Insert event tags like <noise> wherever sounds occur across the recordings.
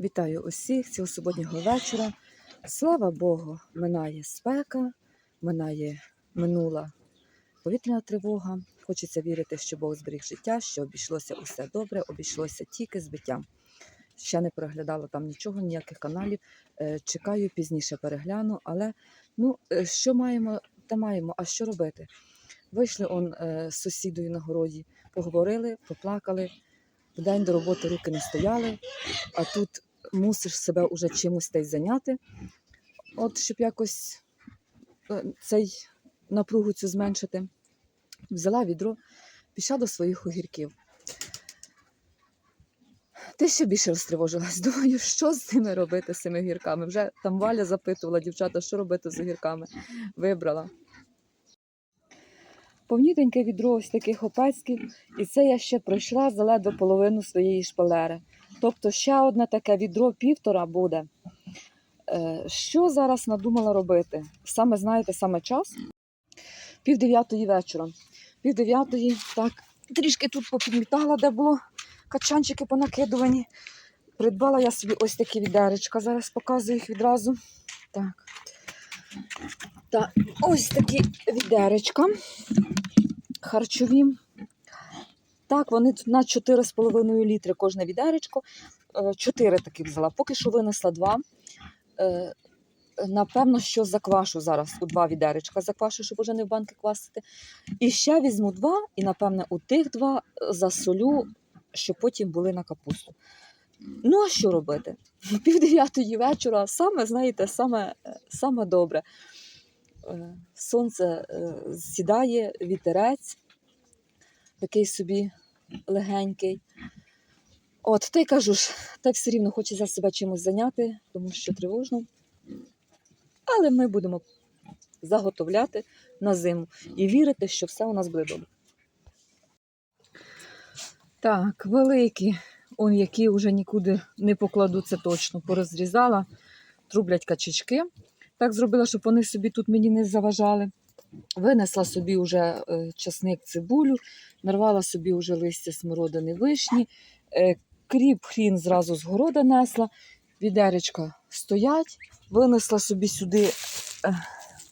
Вітаю усіх цього суботнього вечора. Слава Богу, минає спека, минає минула повітряна тривога. Хочеться вірити, що Бог зберіг життя, що обійшлося усе добре, обійшлося тільки збиттям. Ще не переглядала там нічого, ніяких каналів. Е, Чекаю, пізніше перегляну, але ну, е, що маємо, та маємо, а що робити? Вийшли он е, з сусідою на городі, поговорили, поплакали. В день до роботи руки не стояли, а тут мусиш себе уже чимось й зайняти. От щоб якось е, цей напругу цю зменшити. Взяла відро, пішла до своїх огірків. Ти ще більше розтривожилась. <laughs> Думаю, що з ними робити з цими огірками. Вже там Валя запитувала дівчата, що робити з огірками. Вибрала. Повнітеньке відро ось таких опецьків, і це я ще пройшла за ледве половину своєї шпалери. Тобто ще одне таке відро півтора буде. Е, Що зараз надумала робити? Саме знаєте, саме час? Пів дев'ятої вечора. Пів дев'ятої, так, трішки тут попідмітала, де було качанчики понакидувані. Придбала я собі ось такі відеречка. Зараз показую їх відразу. Так. Так, ось такі відеречка харчові. Так, вони тут на 4,5 літри кожне відеречко. Е, Чотири таких взяла. Поки що винесла два. Е, Напевно, що заквашу зараз у два відеречка заквашу, щоб уже не в банки квасити. І ще візьму два, і, напевне, у тих два засолю, щоб потім були на капусту. Ну, а що робити? <laughs> Пів дев'ятої вечора, саме, знаєте, саме, саме добре. Сонце е, сідає, вітерець, такий собі легенький. От, та й кажу ж, так все рівно хочеться себе чимось зайняти, тому що тривожно. Але ми будемо заготовляти на зиму і вірити, що все у нас буде добре. Так, великі, он які вже нікуди не покладу, це точно. Порозрізала, трублять качечки. Так зробила, щоб вони собі тут мені не заважали. Винесла собі вже е, часник цибулю, нарвала собі вже листя смородини вишні, е, кріп хрін зразу з города несла, відеречка стоять, винесла собі сюди е,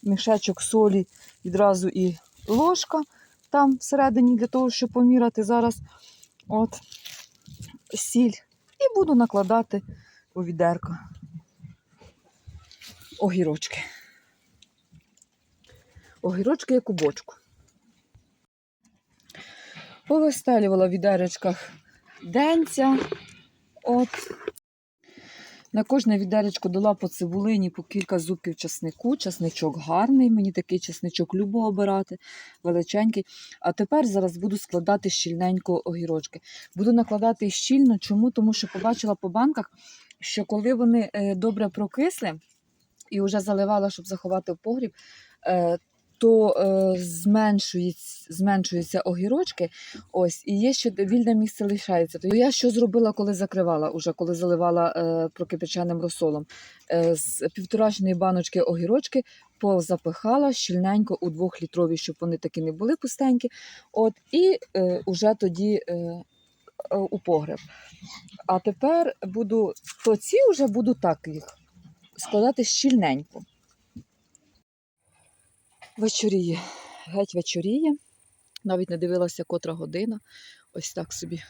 мішечок солі, відразу і ложка там всередині для того, щоб поміряти зараз. От, сіль. І буду накладати у відерко огірочки. Огірочки як у бочку. Повистелювала в відеречках денця. От. На кожне відеречко дала по цибулині по кілька зубків часнику. Часничок гарний, мені такий часничок любо обирати, величенький. А тепер зараз буду складати щільненько огірочки. Буду накладати щільно. Чому? Тому що побачила по банках, що коли вони е, добре прокисли і вже заливала, щоб заховати в погріб, е, то е, зменшується, зменшуються огірочки, ось, і є ще вільне місце лишається. То я що зробила, коли закривала, уже, коли заливала е, прокипяченим розсолом? З півторачної баночки огірочки позапихала щільненько у двохлітрові, щоб вони такі не були пустенькі. От, і е, уже тоді у погреб. А тепер буду, то ці вже буду так їх складати щільненько. Вечоріє, геть вечоріє. Навіть не дивилася, котра година. Ось так собі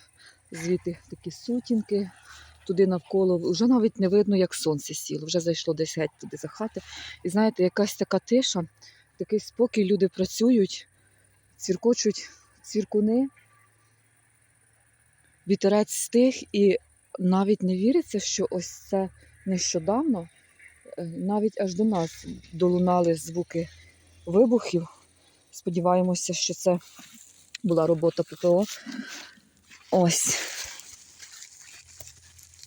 звідти такі сутінки, туди навколо. Вже навіть не видно, як сонце сіло. Вже зайшло десь геть туди за хати. І знаєте, якась така тиша, такий спокій, люди працюють, ціркочуть цвіркуни, вітерець стих, і навіть не віриться, що ось це нещодавно, навіть аж до нас долунали звуки вибухів. Сподіваємося, що це була робота ППО. Ось.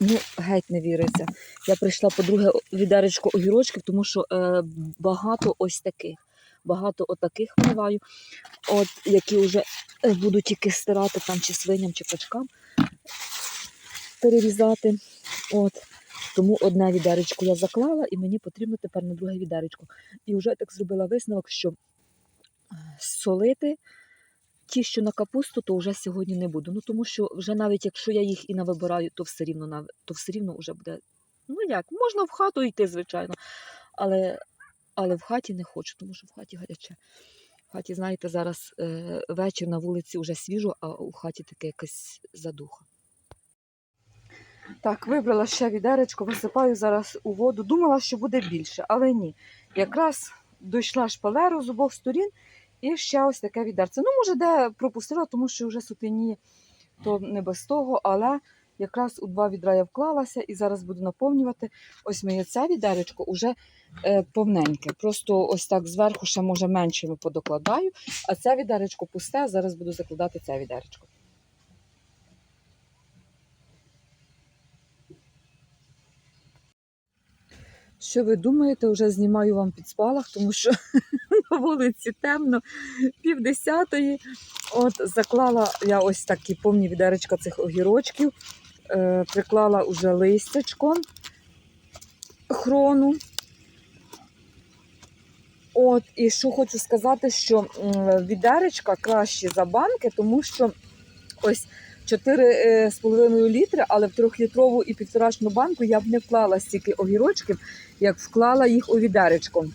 Ну, геть не віриться. Я прийшла по друге відеречко огірочків, тому що е, багато ось таких. Багато отаких виливаю, от, які вже е, буду тільки стирати там чи свиням, чи качкам перерізати. От. Тому одне відеречко я заклала, і мені потрібно тепер на друге відеречко. І вже так зробила висновок, що е, солити ті, що на капусту, то вже сьогодні не буду. Ну тому що вже навіть якщо я їх і навибираю, то все рівно то все рівно вже буде. Ну як, можна в хату йти, звичайно. Але, але в хаті не хочу, тому що в хаті гаряче. В хаті, знаєте, зараз е, вечір на вулиці вже свіжо, а у хаті таке якась задуха. Так, вибрала ще відеречко, висипаю зараз у воду. Думала, що буде більше, але ні. Якраз дійшла шпалеру з обох сторін і ще ось таке відерце. Ну, може, де пропустила, тому що вже сутені то не без того, але якраз у два відра я вклалася і зараз буду наповнювати. Ось моє це відеречко уже е, повненьке. Просто ось так зверху ще, може, меншими подокладаю, а це відеречко пусте, зараз буду закладати це відеречко. Що ви думаєте, вже знімаю вам під спалах, тому що <laughs> на вулиці темно, пів десятої. От заклала я ось такі повні відеречка цих огірочків, е, приклала уже листячком хрону. От, і що хочу сказати, що відеречка кращі за банки, тому що ось 4,5 літри, але в трьохлітрову і півторашну банку я б не вклала стільки огірочків, як вклала їх у відеречко.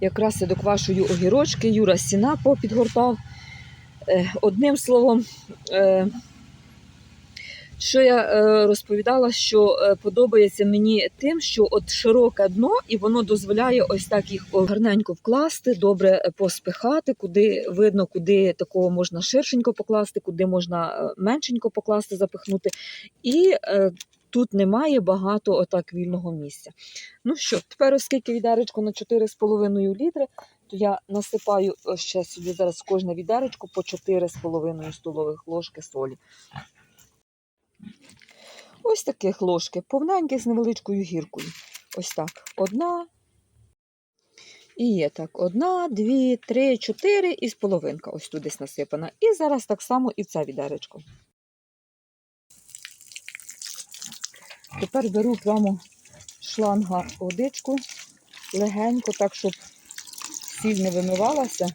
Якраз я доквашую огірочки, Юра сіна попідгортав. Е, Одним словом, е, що я е, розповідала, що е, подобається мені тим, що от широке дно, і воно дозволяє ось так їх гарненько вкласти, добре е, поспихати, куди видно, куди такого можна ширшенько покласти, куди можна меншенько покласти, запихнути. І тут немає багато отак вільного місця. Ну що, тепер, оскільки відеречко на 4,5 літри, то я насипаю ще сюди зараз кожне відеречко по 4,5 столових ложки солі. Ось таких ложки, повненькі з невеличкою гіркою. Ось так. Одна. І є так. Одна, дві, три, чотири і з половинка ось тут десь насипана. І зараз так само і це відеречко. Тепер беру прямо шланга водичку легенько, так, щоб сіль не вимивалася,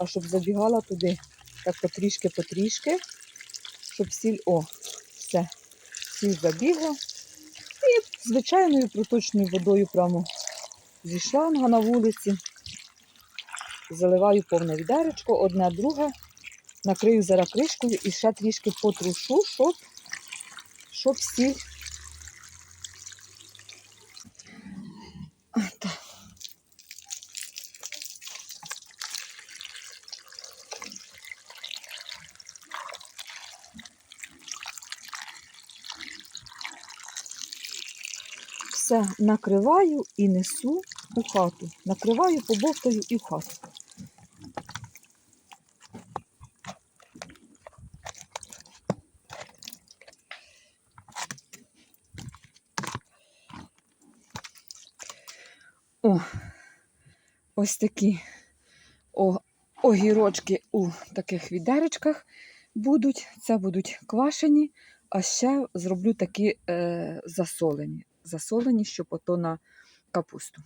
а щоб забігала туди так потрішки-потрішки, щоб сіль, о, сіль забігла. І звичайною проточною водою прямо зі шланга на вулиці. Заливаю повне відеречко, одне друге, накрию зараз кришкою і ще трішки потрушу, щоб, щоб сіль. Накриваю і несу у хату. Накриваю, побовтаю і в хату. О, ось такі о, огірочки у таких відеречках будуть. Це будуть квашені, а ще зроблю такі е, засолені. Засолені, щоб ото на капусту.